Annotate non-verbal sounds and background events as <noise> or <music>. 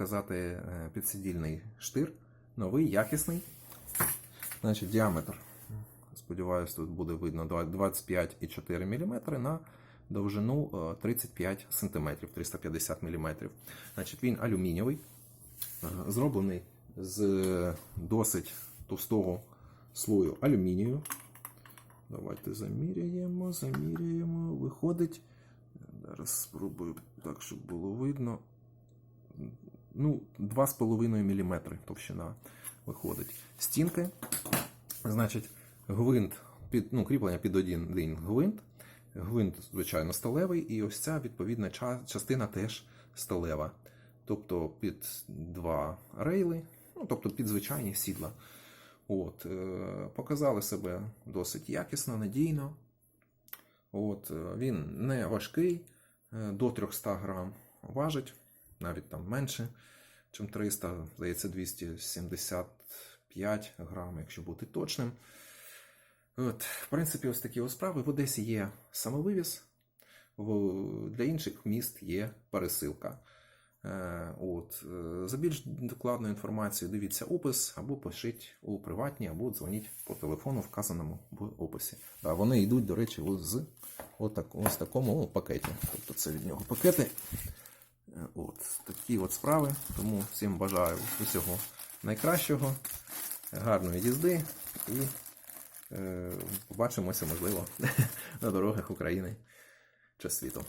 показати е, підсидільний штир, новий, якісний. Значить, діаметр. Сподіваюсь, тут буде видно 25,4 мм на довжину е, 35 см, 350 мм. Значить, він алюмінієвий, е, зроблений з досить товстого слою алюмінію. Давайте заміряємо, заміряємо. Виходить. Зараз спробую так, щоб було видно. Ну, 2,5 мм товщина виходить. Стінки. Значить, гвинт, під, ну, кріплення під один, один гвинт. Гвинт, звичайно, сталевий, і ось ця відповідна частина теж сталева. Тобто під два рейли, ну, тобто під звичайні сідла. От, е, показали себе досить якісно, надійно. От, е, він не важкий, е, до 300 грам важить, навіть там менше, ніж 300, здається, 275 грам, якщо бути точним. От, в принципі, ось такі ось справи. В Одесі є самовивіз, для інших міст є пересилка. Е, От, е, за більш докладну інформацію дивіться опис або пишіть у приватні, або дзвоніть по телефону, вказаному в описі. Да, вони йдуть, до речі, ось з отак, ось такому пакеті. Тобто це від нього пакети. От, такі от справи. Тому всім бажаю усього найкращого, гарної їзди і е, побачимося, можливо, <laughs> на дорогах України чи світу.